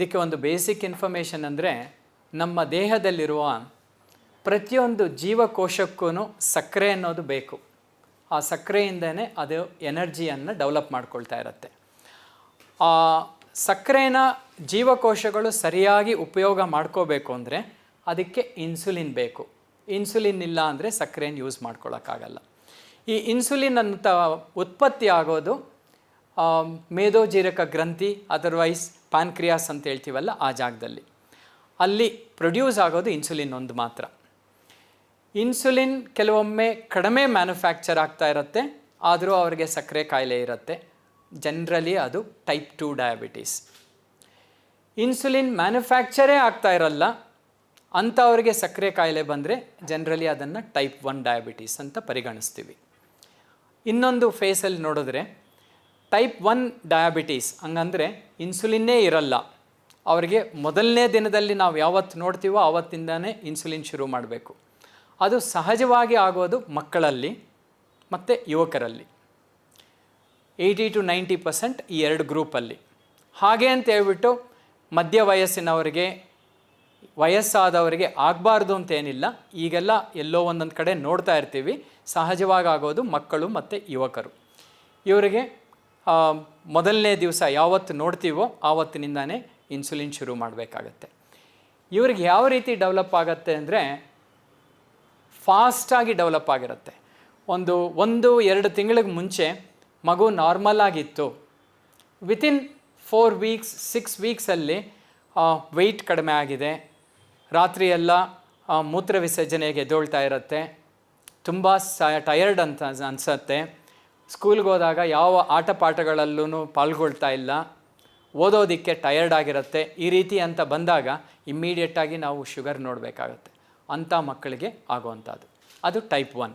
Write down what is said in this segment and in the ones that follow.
ಇದಕ್ಕೆ ಒಂದು basic information ಅಂದರೆ ನಮ್ಮ ದೇಹದಲ್ಲಿರುವ ಪ್ರತಿಯೊಂದು ಜೀವಕೋಶಕ್ಕೂ ಸಕ್ಕರೆ ಅನ್ನೋದು ಬೇಕು. ಆ ಸಕ್ಕರೆಯಿಂದನೇ ಅದು ಎನರ್ಜಿಯನ್ನು ಡೆವಲಪ್ ಮಾಡ್ಕೊಳ್ತಾ ಇರುತ್ತೆ. ಆ ಸಕ್ಕರೆನ ಜೀವಕೋಶಗಳು ಸರಿಯಾಗಿ ಉಪಯೋಗ ಮಾಡ್ಕೋಬೇಕು ಅಂದರೆ ಅದಕ್ಕೆ ಇನ್ಸುಲಿನ್ ಬೇಕು. ಇನ್ಸುಲಿನ್ ಇಲ್ಲ ಅಂದರೆ ಸಕ್ಕರೆನ ಯೂಸ್ ಮಾಡ್ಕೊಳ್ಳೋಕ್ಕಾಗಲ್ಲ ಈ ಇನ್ಸುಲಿನ್ ಅಂತ ಉತ್ಪತ್ತಿ ಆಗೋದು ಮೇಧೋಜೀರಕ ಗ್ರಂಥಿ ಅದರ್ವೈಸ್ ಪ್ಯಾನ್ಕ್ರಿಯಾಸ್ ಅಂತ ಹೇಳ್ತೀವಲ್ಲ ಆ ಜಾಗದಲ್ಲಿ. ಅಲ್ಲಿ ಪ್ರೊಡ್ಯೂಸ್ ಆಗೋದು ಇನ್ಸುಲಿನ್ ಒಂದು ಮಾತ್ರ. ಇನ್ಸುಲಿನ್ ಕೆಲವೊಮ್ಮೆ ಕಡಿಮೆ ಮ್ಯಾನುಫ್ಯಾಕ್ಚರ್ ಆಗ್ತಾ ಇರುತ್ತೆ, ಆದರೂ ಅವರಿಗೆ ಸಕ್ಕರೆ ಕಾಯಿಲೆ ಇರುತ್ತೆ. ಜನರಲಿ ಅದು ಟೈಪ್ ಟು ಡಯಾಬಿಟೀಸ್ ಇನ್ಸುಲಿನ್ ಮ್ಯಾನುಫ್ಯಾಕ್ಚರೇ ಆಗ್ತಾ ಇರಲ್ಲ, ಅಂಥವ್ರಿಗೆ ಸಕ್ಕರೆ ಕಾಯಿಲೆ ಬಂದರೆ ಜನರಲಿ ಅದನ್ನು ಟೈಪ್ ಒನ್ ಡಯಾಬಿಟೀಸ್ ಅಂತ ಪರಿಗಣಿಸ್ತೀವಿ. ಇನ್ನೊಂದು ಫೇಸಲ್ಲಿ ನೋಡಿದ್ರೆ ಟೈಪ್ ಒನ್ ಡಯಾಬಿಟೀಸ್ ಹಂಗಂದರೆ ಇನ್ಸುಲಿನ್ನೇ ಇರಲ್ಲ. ಅವರಿಗೆ ಮೊದಲನೇ ದಿನದಲ್ಲಿ ನಾವು ಯಾವತ್ತು ನೋಡ್ತೀವೋ ಆವತ್ತಿಂದನೇ ಇನ್ಸುಲಿನ್ ಶುರು ಮಾಡಬೇಕು. ಅದು ಸಹಜವಾಗಿ ಆಗೋದು ಮಕ್ಕಳಲ್ಲಿ ಮತ್ತು ಯುವಕರಲ್ಲಿ. ಏಯ್ಟಿ ಟು ನೈಂಟಿ ಪರ್ಸೆಂಟ್ ಈ ಎರಡು ಗ್ರೂಪಲ್ಲಿ ಹಾಗೆ ಅಂತ ಹೇಳ್ಬಿಟ್ಟು ಮಧ್ಯ ವಯಸ್ಸಿನವರಿಗೆ, ವಯಸ್ಸಾದವರಿಗೆ ಆಗಬಾರ್ದು ಅಂತೇನಿಲ್ಲ ಈಗೆಲ್ಲ ಎಲ್ಲೋ ಒಂದೊಂದು ಕಡೆ ನೋಡ್ತಾ ಇರ್ತೀವಿ. ಸಹಜವಾಗಿ ಆಗೋದು ಮಕ್ಕಳು ಮತ್ತು ಯುವಕರು. ಇವರಿಗೆ ಮೊದಲನೇ ದಿವಸ ಯಾವತ್ತು ನೋಡ್ತೀವೋ ಆವತ್ತಿನಿಂದನೇ ಇನ್ಸುಲಿನ್ ಶುರು ಮಾಡಬೇಕಾಗತ್ತೆ. ಇವ್ರಿಗೆ ಯಾವ ರೀತಿ ಡೆವಲಪ್ ಆಗುತ್ತೆ ಅಂದರೆ ಫಾಸ್ಟಾಗಿ ಡೆವಲಪ್ ಆಗಿರುತ್ತೆ. ಒಂದು ಒಂದು, ಎರಡು ತಿಂಗಳಿಗೆ ಮುಂಚೆ ಮಗು ನಾರ್ಮಲ್ ಆಗಿತ್ತು. ವಿತಿನ್ ಫೋರ್ ವೀಕ್ಸ್ ಸಿಕ್ಸ್ ವೀಕ್ಸಲ್ಲಿ ವೆಯ್ಟ್ ಕಡಿಮೆ ಆಗಿದೆ. ರಾತ್ರಿಯೆಲ್ಲ ಮೂತ್ರ ವಿಸರ್ಜನೆಗೆ ಎದ್ದೊಳ್ತಾ ಇರುತ್ತೆ. ತುಂಬ ಸ ಟಯರ್ಡ್ ಅಂತ ಅನಿಸತ್ತೆ. ಸ್ಕೂಲ್ಗೆ ಹೋದಾಗ ಯಾವ ಆಟ ಪಾಠಗಳಲ್ಲೂ ಪಾಲ್ಗೊಳ್ತಾ ಇಲ್ಲ. ಓದೋದಕ್ಕೆ ಟಯರ್ಡ್ ಆಗಿರುತ್ತೆ. ಈ ರೀತಿ ಅಂತ ಬಂದಾಗ ಇಮ್ಮಿಡಿಯೇಟಾಗಿ ನಾವು ಶುಗರ್ ನೋಡಬೇಕಾಗತ್ತೆ. ಅಂಥ ಮಕ್ಕಳಿಗೆ ಆಗುವಂಥದ್ದು. ಅದು ಟೈಪ್ ಒನ್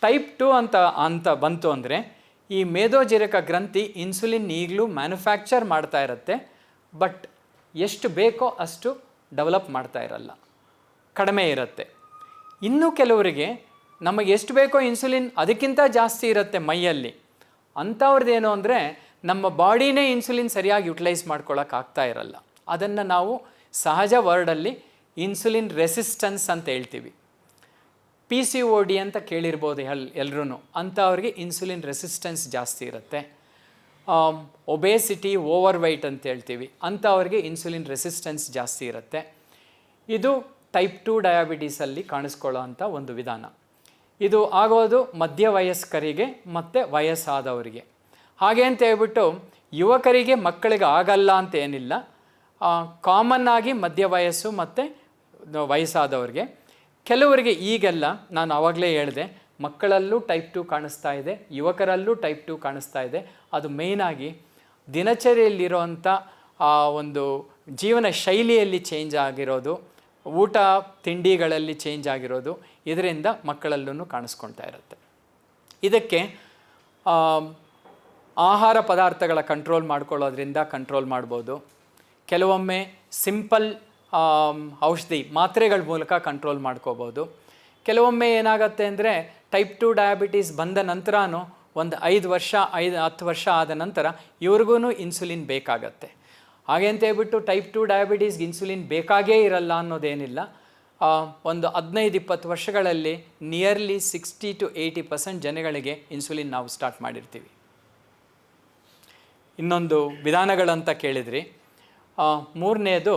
ಟೈಪ್ ಟು ಅಂತ ಅಂತ ಬಂತು ಅಂದರೆ ಈ ಮೇದೋಜೀರಕ ಗ್ರಂಥಿ ಇನ್ಸುಲಿನ್ ಈಗಲೂ ಮ್ಯಾನುಫ್ಯಾಕ್ಚರ್ ಮಾಡ್ತಾ ಇರುತ್ತೆ. ಬಟ್ ಎಷ್ಟು ಬೇಕೋ ಅಷ್ಟು ಡೆವಲಪ್ ಮಾಡ್ತಾ ಇರಲ್ಲ. ಕಡಿಮೆ ಇರುತ್ತೆ. ಇನ್ನೂ ಕೆಲವರಿಗೆ ನಮಗೆ ಎಷ್ಟು ಬೇಕೋ ಇನ್ಸುಲಿನ್ ಅದಕ್ಕಿಂತ ಜಾಸ್ತಿ ಇರುತ್ತೆ ಮೈಯಲ್ಲಿ. ಅಂಥವ್ರದ್ದೇನು ಅಂದರೆ ನಮ್ಮ ಬಾಡಿನೇ ಇನ್ಸುಲಿನ್ ಸರಿಯಾಗಿ ಯುಟಿಲೈಸ್ ಮಾಡ್ಕೊಳ್ಳೋಕೆ ಆಗ್ತಾ ಇರಲ್ಲ. ಅದನ್ನು ನಾವು ಸಹಜ ವರ್ಡಲ್ಲಿ ಇನ್ಸುಲಿನ್ ರೆಸಿಸ್ಟೆನ್ಸ್ ಅಂತ ಹೇಳ್ತೀವಿ. ಪಿ ಸಿ ಒ ಡಿ ಅಂತ ಕೇಳಿರ್ಬೋದು ಎಲ್ ಎಲ್ಲರೂ ಅಂಥವ್ರಿಗೆ ಇನ್ಸುಲಿನ್ ರೆಸಿಸ್ಟೆನ್ಸ್ ಜಾಸ್ತಿ ಇರುತ್ತೆ. ಒಬೇಸಿಟಿ ಓವರ್ ವೈಟ್ ಅಂತ ಹೇಳ್ತೀವಿ. ಅಂಥವ್ರಿಗೆ ಇನ್ಸುಲಿನ್ ರೆಸಿಸ್ಟೆನ್ಸ್ ಜಾಸ್ತಿ ಇರುತ್ತೆ. ಇದು ಟೈಪ್ ಟು ಡಯಾಬಿಟೀಸಲ್ಲಿ ಕಾಣಿಸ್ಕೊಳ್ಳೋ ಅಂಥ ಒಂದು ವಿಧಾನ. ಇದು ಆಗೋದು ಮಧ್ಯ ವಯಸ್ಕರಿಗೆ ಮತ್ತು ವಯಸ್ಸಾದವರಿಗೆ. ಹಾಗೆ ಅಂತ ಹೇಳ್ಬಿಟ್ಟು ಯುವಕರಿಗೆ ಮಕ್ಕಳಿಗೆ ಆಗಲ್ಲ ಅಂತ ಏನಿಲ್ಲ. ಕಾಮನ್ ಆಗಿ ಮಧ್ಯ ವಯಸ್ಸು ಮತ್ತು ವಯಸ್ಸಾದವ್ರಿಗೆ. ಕೆಲವರಿಗೆ ಈಗೆಲ್ಲ, ನಾನು ಆವಾಗಲೇ ಹೇಳಿದೆ, ಮಕ್ಕಳಲ್ಲೂ ಟೈಪ್ ಟು ಕಾಣಿಸ್ತಾ ಇದೆ, ಯುವಕರಲ್ಲೂ ಟೈಪ್ ಟು ಕಾಣಿಸ್ತಾ ಇದೆ. ಅದು ಮೇಯ್ನಾಗಿ ದಿನಚರಿಯಲ್ಲಿರೋವಂಥ, ಆ, ಒಂದು ಜೀವನ ಶೈಲಿಯಲ್ಲಿ ಚೇಂಜ್ ಆಗಿರೋದು ಊಟ ತಿಂಡಿಗಳಲ್ಲಿ ಚೇಂಜ್ ಆಗಿರೋದು, ಇದರಿಂದ ಮಕ್ಕಳಲ್ಲೂ ಕಾಣಿಸ್ಕೊಳ್ತಾ ಇರುತ್ತೆ. ಇದಕ್ಕೆ ಆಹಾರ ಪದಾರ್ಥಗಳ ಕಂಟ್ರೋಲ್ ಮಾಡ್ಕೊಳ್ಳೋದ್ರಿಂದ ಕಂಟ್ರೋಲ್ ಮಾಡ್ಬೋದು. ಕೆಲವೊಮ್ಮೆ ಸಿಂಪಲ್ ಔಷಧಿ, ಮಾತ್ರೆಗಳ ಮೂಲಕ ಕಂಟ್ರೋಲ್ ಮಾಡ್ಕೋಬೋದು. ಕೆಲವೊಮ್ಮೆ ಏನಾಗುತ್ತೆ ಅಂದರೆ ಟೈಪ್ ಟು ಡಯಾಬಿಟೀಸ್ ಬಂದ ನಂತರನೂ ಒಂದು ಐದು ವರ್ಷ, ಐದು ಹತ್ತು ವರ್ಷ ಆದ ನಂತರ ಇವ್ರಿಗೂ ಇನ್ಸುಲಿನ್ ಬೇಕಾಗತ್ತೆ. ಹಾಗೆ ಅಂತ ಹೇಳ್ಬಿಟ್ಟು ಟೈಪ್ ಟು ಡಯಾಬಿಟೀಸ್ಗೆ ಇನ್ಸುಲಿನ್ ಬೇಕಾಗೇ ಇರಲ್ಲ ಅನ್ನೋದೇನಿಲ್ಲ. ಒಂದು ಹದಿನೈದು ಇಪ್ಪತ್ತು ವರ್ಷಗಳಲ್ಲಿ nearly sixty to eighty percent ಜನಗಳಿಗೆ ಇನ್ಸುಲಿನ್ ನಾವು ಸ್ಟಾರ್ಟ್ ಮಾಡಿರ್ತೀವಿ. ಇನ್ನೊಂದು ವಿಧಾನಗಳಂತ ಕೇಳಿದ್ರಿ. ಮೂರನೇದು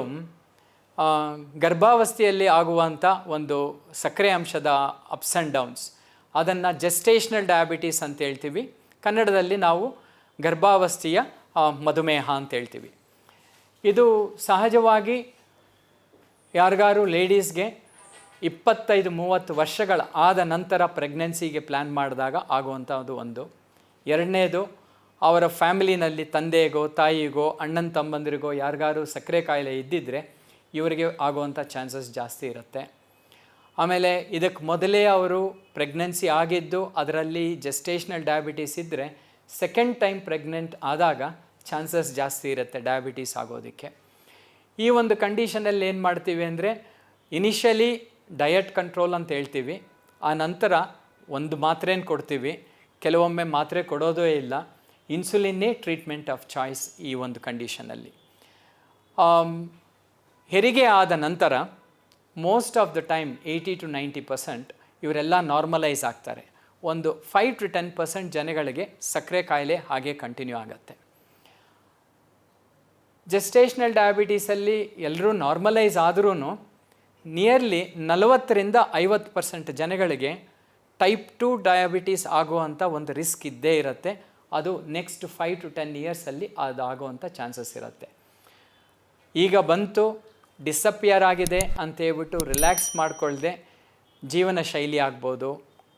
ಗರ್ಭಾವಸ್ಥೆಯಲ್ಲಿ ಆಗುವಂಥ ಒಂದು ಸಕ್ಕರೆ ಅಂಶದ ಅಪ್ಸ್ ಆ್ಯಂಡ್ ಡೌನ್ಸ್ ಅದನ್ನು ಜೆಸ್ಟೇಷನಲ್ ಡಯಾಬಿಟೀಸ್ ಅಂತ ಹೇಳ್ತೀವಿ. ಕನ್ನಡದಲ್ಲಿ ನಾವು ಗರ್ಭಾವಸ್ಥೆಯ ಮಧುಮೇಹ ಅಂತ ಹೇಳ್ತೀವಿ. ಇದು ಸಹಜವಾಗಿ ಯಾರಿಗಾರು ಲೇಡೀಸ್ಗೆ ಇಪ್ಪತ್ತೈದು ಮೂವತ್ತು ವರ್ಷಗಳ ಆದ ನಂತರ ಪ್ರೆಗ್ನೆನ್ಸಿಗೆ ಪ್ಲ್ಯಾನ್ ಮಾಡಿದಾಗ ಆಗುವಂಥದ್ದು ಒಂದು. ಎರಡನೇದು, ಅವರ ಫ್ಯಾಮಿಲಿನಲ್ಲಿ ತಂದೆಗೋ, ತಾಯಿಗೋ, ಅಣ್ಣನ ತಮ್ಮಂದಿರಿಗೋ ಯಾರಿಗಾರು ಸಕ್ಕರೆ ಕಾಯಿಲೆ ಇದ್ದಿದ್ದರೆ ಇವರಿಗೆ ಆಗುವಂಥ ಚಾನ್ಸಸ್ ಜಾಸ್ತಿ ಇರುತ್ತೆ. ಆಮೇಲೆ ಇದಕ್ಕೆ ಮೊದಲೇ ಅವರು ಪ್ರೆಗ್ನೆನ್ಸಿ ಆಗಿದ್ದು ಅದರಲ್ಲಿ ಜೆಸ್ಟೇಷನಲ್ ಡಯಾಬಿಟೀಸ್ ಇದ್ದರೆ ಸೆಕೆಂಡ್ ಟೈಮ್ ಪ್ರೆಗ್ನೆಂಟ್ ಆದಾಗ ಚಾನ್ಸಸ್ ಜಾಸ್ತಿ ಇರುತ್ತೆ ಡಯಾಬಿಟೀಸ್ ಆಗೋದಕ್ಕೆ. ಈ ಒಂದು ಕಂಡೀಷನಲ್ಲಿ ಏನು ಮಾಡ್ತೀವಿ ಅಂದರೆ ಇನಿಷಿಯಲಿ ಡಯಟ್ ಕಂಟ್ರೋಲ್ ಅಂತ ಹೇಳ್ತೀವಿ. ಆ ನಂತರ ಒಂದು ಮಾತ್ರೆನ ಕೊಡ್ತೀವಿ. ಕೆಲವೊಮ್ಮೆ ಮಾತ್ರೆ ಕೊಡೋದೇ ಇಲ್ಲ. ಇನ್ಸುಲಿನ್ನೇ ಟ್ರೀಟ್ಮೆಂಟ್ ಆಫ್ ಚಾಯ್ಸ್ ಈ ಒಂದು ಕಂಡೀಷನಲ್ಲಿ ಆಮ್, ಹೆರಿಗೆ ಆದ ನಂತರ most of the time eighty to ninety percent ಇವರೆಲ್ಲ ನಾರ್ಮಲೈಸ್ ಆಗ್ತಾರೆ. ಒಂದು ಫೈವ್ ಟು ಟೆನ್ ಪರ್ಸೆಂಟ್ ಜನಗಳಿಗೆ ಸಕ್ಕರೆ ಕಾಯಿಲೆ ಹಾಗೆ ಕಂಟಿನ್ಯೂ ಆಗುತ್ತೆ. ಜೆಸ್ಟೇಷನಲ್ ಡಯಾಬಿಟೀಸಲ್ಲಿ ಎಲ್ಲರೂ ನಾರ್ಮಲೈಸ್ ಆದ್ರೂ ನಿಯರ್ಲಿ ನಲವತ್ತರಿಂದ ಐವತ್ತು ಪರ್ಸೆಂಟ್ ಜನಗಳಿಗೆ ಟೈಪ್ ಟು ಡಯಾಬಿಟೀಸ್ ಆಗುವಂಥ ಒಂದು ರಿಸ್ಕ್ ಇದ್ದೇ ಇರುತ್ತೆ. ಅದು ನೆಕ್ಸ್ಟ್ ಫೈವ್ ಟು ಟೆನ್ ಇಯರ್ಸಲ್ಲಿ ಅದು ಆಗುವಂಥ ಚಾನ್ಸಸ್ ಇರುತ್ತೆ. ಈಗ ಬಂತು ಡಿಸಪಿಯರ್ ಆಗಿದೆ ಅಂತ ಹೇಳ್ಬಿಟ್ಟು ರಿಲ್ಯಾಕ್ಸ್ ಮಾಡ್ಕೊಳ್ಳದೆ ಜೀವನ ಶೈಲಿ ಆಗ್ಬೋದು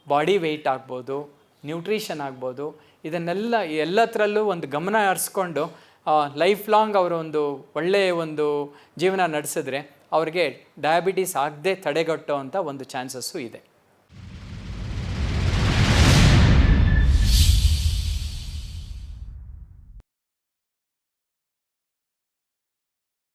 ಬಾಡಿ ವೆಯ್ಟ್ ಆಗ್ಬೋದು ನ್ಯೂಟ್ರಿಷನ್ ಆಗ್ಬೋದು, ಇದನ್ನೆಲ್ಲ ಎಲ್ಲತ್ರಲ್ಲೂ ಒಂದು ಗಮನ ಹರಿಸ್ಕೊಂಡು ಲೈಫ್ ಲಾಂಗ್ ಅವರು ಒಂದು ಒಳ್ಳೆಯ ಒಂದು ಜೀವನ ನಡೆಸಿದ್ರೆ ಅವ್ರಿಗೆ ಡಯಾಬಿಟೀಸ್ ಆಗದೆ ತಡೆಗಟ್ಟೋ ಅಂಥ ಒಂದು ಚಾನ್ಸಸ್ಸು ಇದೆ.